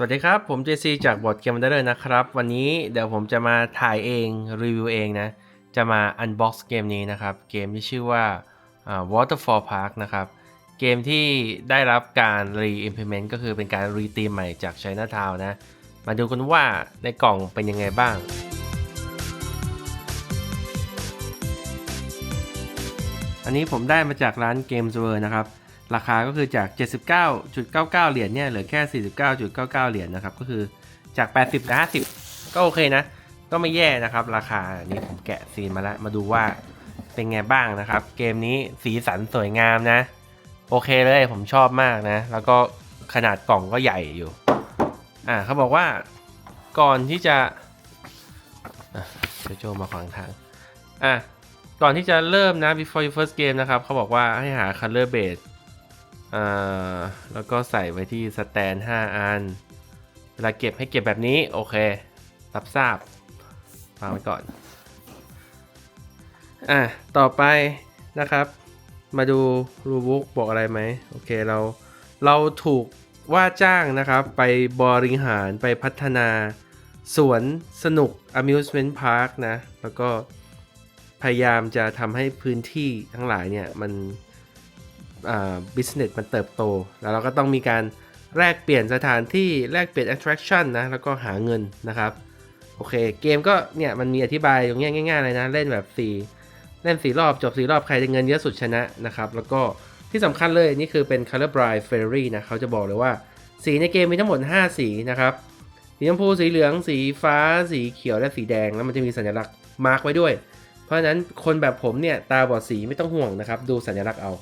สวัสดีครับ ผม JC จากบอร์ดเกมเดอร์นะครับ วันนี้เดี๋ยวผมจะมาถ่ายเอง รีวิวเองนะ จะมาอันบ็อกซ์เกมนี้นะครับ เกมที่ชื่อว่า Waterfall Park นะครับ เกมที่ได้รับการ re-implement ก็คือเป็นการรีตีมใหม่จาก Chinatown นะ มาดูกันว่าในกล่องเป็นยังไงบ้างอันนี้ผมได้มาจากร้าน Games World นะครับ ราคาก็คือจาก 79.99 เหรียญเนี่ยเหลือแค่ 49.99 เหรียญนะครับ ก็คือจาก 80เหลือ50 ก็โอเคนะ ก็ไม่แย่นะครับ ราคานี้ผมแกะซีนมาแล้ว มาดูว่าเป็นไงบ้างนะครับ เกมนี้สีสันสวยงามนะ โอเคเลยผมชอบมากนะ แล้วก็ขนาดกล่องก็ใหญ่อยู่ อ่าเขาบอกว่าก่อนที่จะอะเดี๋ยวโจมาขวางทาง อะ ก่อนที่จะเริ่มนะ before your first game นะครับ เขาบอกว่าให้หา color base อ่าแล้วก็ใส่ไว้ที่สแตน 5 อัน เวลาเก็บให้เก็บแบบนี้ โอเค รับทราบวางไว้ก่อน อะ ต่อไปนะครับ มาดูรูบุ๊กบอกอะไรไหม โอเค เรา เราถูกว่าจ้างนะครับ ไปบริหารไปพัฒนา สวนสนุก amusement park นะ แล้วก็พยายามจะทำให้พื้นที่ทั้งหลายเนี่ย มัน อ่า business มันเติบโต แล้วเราก็ต้องมีการแลกเปลี่ยนสถานที่แลกเปลี่ยน attraction นะ แล้วก็หาเงินนะครับ โอเค เกมก็เนี่ย มันมีอธิบายตรงเนี้ยง่ายๆเลยนะ เล่นแบบสีเล่นสีรอบจบสีรอบใครได้เงินเยอะสุดชนะนะครับ แล้วก็ที่สำคัญเลยนี่คือเป็น color bright fairy นะเขาจะบอกเลยว่า สีในเกมมีทั้งหมด 5 สีนะครับ สีชมพูสีเหลืองสีฟ้าสีเขียวและสีแดงแล้วมันจะมีสัญลักษณ์มาร์กไว้ด้วย เพราะฉะนั้นคนแบบผมเนี่ยตาบอดสีไม่ต้องห่วงนะครับดูสัญลักษณ์เอา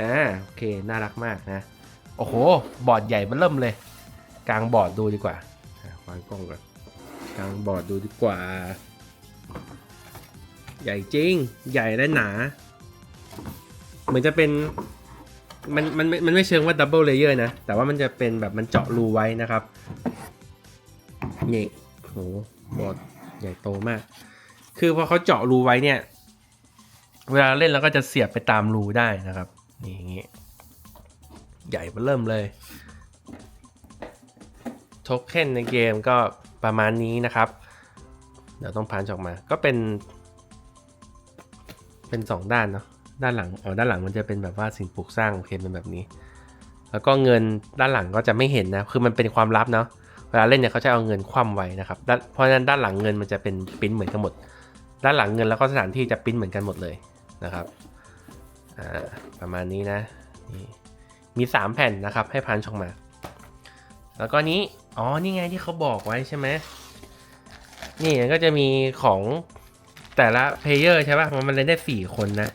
อ่าโอเค น่ารักมากนะ โอ้โห บอร์ดใหญ่มันเริ่มเลย กลางบอร์ดดูดีกว่าวางกล้องก่อนกลางบอร์ดดูดีกว่า ใหญ่จริง ใหญ่และหนา เหมือนจะเป็นมันมันมันไม่เชิงว่าดับเบิลเลเยอร์นะ แต่ว่ามันจะเป็นแบบมันเจาะรูไว้นะครับนี่โหบอร์ดใหญ่โตมาก คือพอเขาเจาะรูไว้เนี่ย เวลาเล่นแล้วก็จะเสียบไปตามรูได้นะครับ นี่อย่างงี้ใหญ่มาเริ่มเลยโทเค็นในเกมก็ประมาณนี้นะครับ เดี๋ยวต้องพันออกมาก็เป็น เป็นสองด้านเนาะด้านหลังอ๋อด้านหลังมันจะเป็นแบบว่าสิ่งปลูกสร้างโอเคเป็นแบบนี้ แล้วก็เงินด้านหลังก็จะไม่เห็นนะคือมันเป็นความลับเนาะเวลาเล่นเนี่ยเขาจะเอาเงินคว่ำไว้นะครับเพราะฉะนั้นด้านหลังเงินมันจะเป็นปิ้นเหมือนกันหมด ด้านหลังเงินแล้วก็สถานที่จะปิ้นเหมือนกันหมดเลยนะครับ ประมาณนี้นะนี่มี 3 แผ่นนะครับ ให้พันชออกมา แล้วก็นี้ อ๋อ นี่ไงที่เขาบอกไว้ใช่ไหมนี่ก็จะมีของแต่ละเพลเยอร์ใช่ป่ะ มันเล่นได้ 4 คนนะ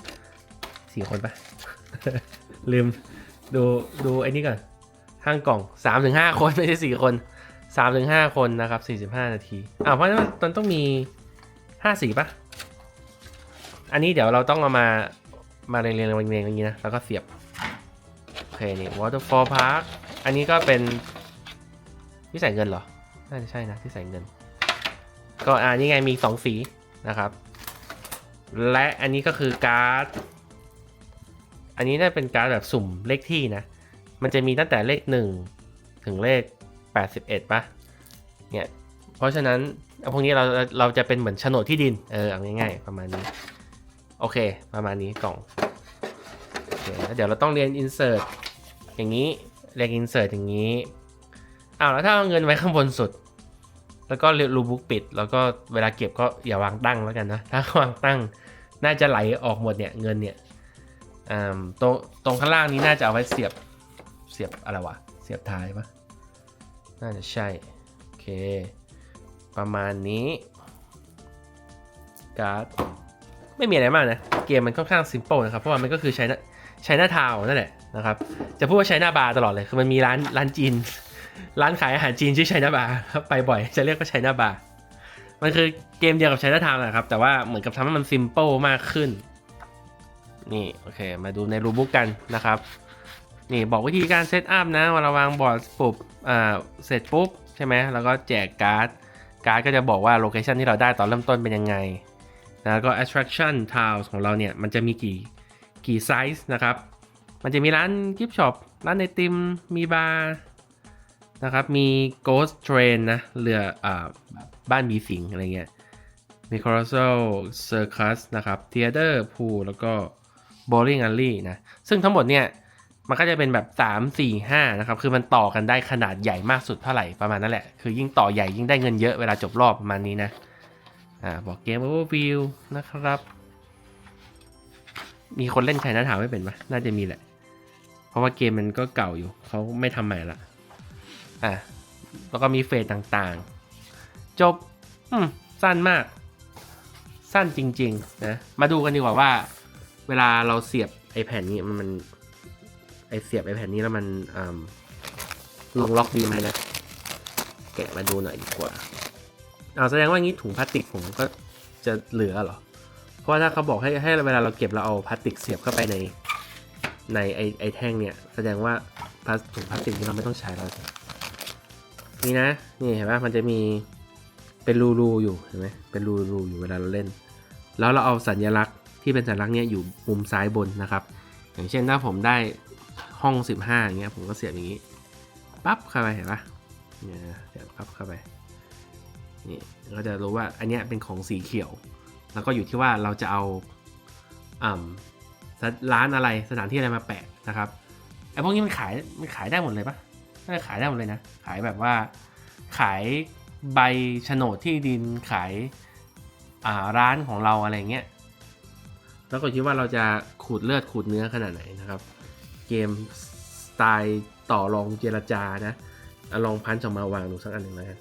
4 คนปะลืมดูดูไอ้นี่ก่อนข้างกล่อง 3-5 คน ไม่ใช่ 4 คน 3-5 คนนะครับ 45 นาทีอ่าเพราะฉะนั้นมันต้องมี 5 สีปะอันนี้เดี๋ยวเราต้องเอามา มาเรียงเรียงเรียงเรียงอย่างนี้นะ แล้วก็เสียบ โอเค นี่ waterfall park อันนี้ก็เป็นที่ใส่เงินเหรอ น่าจะใช่นะที่ใส่เงิน ก็อ่านี่ไงมีสองสีนะครับ และอันนี้ก็คือการ์ด อันนี้น่าเป็นการ์ดแบบสุ่มเลขที่นะ มันจะมีตั้งแต่เลข1ถึงเลข 81ป่ะ เนี่ย เพราะฉะนั้นพวกนี้เราเราจะเป็นเหมือนโฉนดที่ดิน เออเอาง่ายๆประมาณนี้ โอเค ประมาณนี้กล่องโอเคแล้วเดี๋ยวเราต้องเรียน insert อย่างนี้ เรียน insert อย่างนี้อ้าวแล้วถ้าเอาเงินไว้ข้างบนสุด แล้วก็รูบุ๊กปิด แล้วก็เวลาเก็บก็อย่าวางตั้งแล้วกันนะ ถ้าวางตั้งน่าจะไหลออกหมดเนี่ยเงินเนี่ยตรงตรงข้างล่างนี้น่าจะเอาไว้เสียบเสียบอะไรวะเสียบท้ายปะน่าจะใช่โอเค ประมาณนี้การ์ด ไม่มีอะไรมากนะ เกมมันค่อนข้างซิมเ l ิลนะครับ เพราะว่ามันก็คือใช้ใช้หน้าทาวนั่นแหละนะครับ จะพูดว่าใช้หน้าบาร์ตลอดเลย คือมันมีร้านร้านจีน ร้านขายอาหารจีนชื่อไชน่าบาร์ไปบ่อย จะเรียกว่าไชน่าบาร์มันคือเกมเดียวกับไชน่าทาวนะครับ แต่ว่าเหมือนกับทำให้มันซิมเ l ิลมากขึ้น นี่ โอเค มาดูในรูบุ๊กกันนะครับ นี่บอกวิธีการเซตอัพนะเวลาวางบอร์ดปุ๊บอ่าเสร็จปุ๊บใช่ไหมแล้วก็แจกการ์ดการ์ดก็จะบอกว่าโลเคชันที่เราได้ตอนเริ่มต้นเป็นยังไง แล้วก็ attraction tiles ของเราเนี่ย มันจะมีกี่กี่ไซส์นะครับ มันจะมีร้านกิฟช็อปร้านไอติม มีบาร์นะครับ มี Ghost Train นะ เรืออ่าบ้านมีสิงอะไรเงี้ย มี Carousel Circus นะครับ Theater Pool แล้วก็ Bowling Alley นะ ซึ่งทั้งหมดเนี่ย มันก็จะเป็นแบบ 3 4 5 นะครับ คือมันต่อกันได้ขนาดใหญ่มากสุดเท่าไหร่ประมาณนั้นแหละ คือยิ่งต่อใหญ่ยิ่งได้เงินเยอะเวลาจบรอบประมาณนี้นะ อ่าบอกเกม Overview นะครับ มีคนเล่นไชน่าถามไม่เป็นปะน่าจะมีแหละ เพราะว่าเกมมันก็เก่าอยู่ เขาไม่ทำใหม่ละอะแล้วก็มีเฟสต่างๆ จบ อืม สั้นมาก สั้นจริง ๆ นะ มาดูกันดีกว่าว่า เวลาเราเสียบไอแผ่นนี้มัน ไอเสียบไอแผ่นนี้แล้วมันลงล็อกดีไหมนะ แกะมาดูหน่อยดีกว่า เอาแสดงว่างี้ถุงพลาสติกผมก็จะเหลือเหรอ เพราะว่าถ้าเขาบอกให้ให้เวลาเราเก็บเราเอาพลาสติกเสียบเข้าไปในในไอไอแท่งเนี่ย แสดงว่าพลาสถุงพลาสติกนี้เราไม่ต้องใช้แล้วนี่นะนี่เห็นไหมมันจะมีเป็นรูๆอยู่เห็นไหมเป็นรูๆอยู่เวลาเราเล่น แล้วเราเอาสัญลักษณ์ที่เป็นสัญลักษณ์เนี้ยอยู่มุมซ้ายบนนะครับ อย่างเช่นถ้าผมได้ห้อง 15อย่างเงี้ยผมก็เสียบอย่างนี้ปั๊บเข้าไปเห็นปะเนี่ยเสียบปั๊บเข้าไป นี่ก็จะรู้ว่าอันนี้เป็นของสีเขียว แล้วก็อยู่ที่ว่าเราจะเอาร้านอะไรสถานที่อะไรมาแปะนะครับไอ้พวกนี้มันขายมันขายได้หมดเลยปะน่าจะขายได้หมดเลยนะ ขายแบบว่าขายใบโฉนดที่ดินขายาร้านของเราอะไรเงี้ยแล้วก็คิดว่าเราจะขูดเลือดขูดเนื้อขนาดไหนนะครับ เกมสไตล์ต่อรองเจรจานะลองพันชออกมาวางดูสักอันหนึ่งแล้วกัน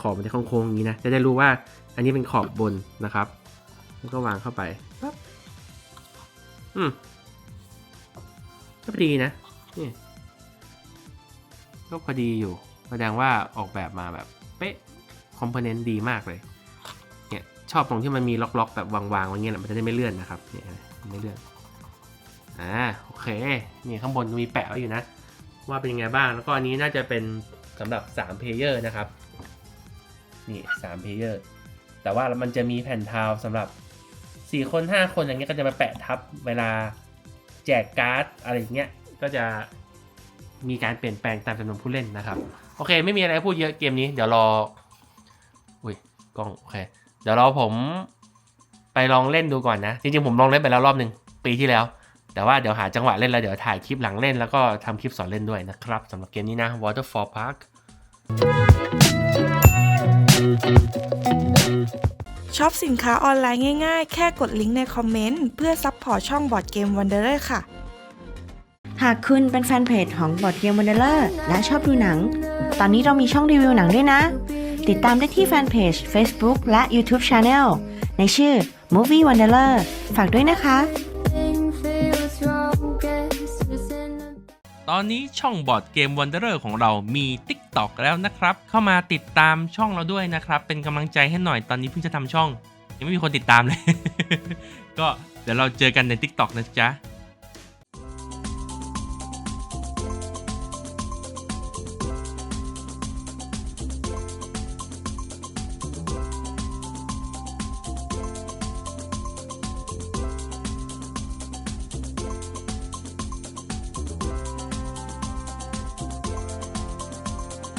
ขอบมันจะโค้งๆอย่างนี้นะ จะได้รู้ว่าอันนี้เป็นขอบบนนะครับ แล้วก็วางเข้าไปปั๊บอืมก็พอดีนะนี่ก็พอดีอยู่แสดงว่าออกแบบมาแบบเป๊ะคอมโพเนนต์ดีมากเลยเนี่ยชอบตรงที่มันมีล็อกๆ แบบวางๆไว้เงี้ยแหละมันจะได้ไม่เลื่อนนะครับเนี่ยไม่เลื่อนอ่าโอเคนี่ข้างบนมีแปะไว้อยู่นะ ว่าเป็นยังไงบ้างแล้วก็อันนี้น่าจะเป็นสำหรับ3เพลเยอร์นะครับ นี่3เพลเยอร์แต่ว่ามันจะมีแผ่นทาวสำหรับ 4 คน 5 คนอย่างเงี้ยก็จะมาแปะทับเวลาแจกการ์ดอะไรอย่างเงี้ยก็จะมีการเปลี่ยนแปลงตามจำนวนผู้เล่นนะครับ โอเค ไม่มีอะไรพูดเยอะเกมนี้ เดี๋ยวรออุ้ยกล้องโอเคเดี๋ยวราผมไปลองเล่นดูก่อนนะ จริงๆผมลองเล่นไปแล้วรอบหนึ่งปีที่แล้ว แต่ว่าเดี๋ยวหาจังหวะเล่นแล้วเดี๋ยวถ่ายคลิปหลังเล่นแล้วก็ทำคลิปสอนเล่นด้วยนะครับสำหรับเกมนี้นะ Waterfall Park ช็อปสินค้าออนไลน์ง่ายๆ แค่กดลิงก์ในคอมเมนต์ เพื่อซัพพอร์ตช่องบอร์ดเกมวันเดอร์ค่ะ หากคุณเป็นแฟนเพจของบอดเกมวันเดอร์และชอบดูหนัง ตอนนี้เรามีช่องรีวิวหนังด้วยนะ ติดตามได้ที่แฟนเพจ Facebook และ YouTube Channel ในชื่อ Movie Wanderer ฝากด้วยนะคะ ตอนนี้ช่องบอร์ดเกม Wanderer ของเรามี TikTok แล้วนะครับ เข้ามาติดตามช่องเราด้วยนะครับ เป็นกำลังใจให้หน่อยตอนนี้เพิ่งจะทำช่อง ยังไม่มีคนติดตามเลย ก็เดี๋ยวเราเจอกันใน TikTok นะจ๊ะ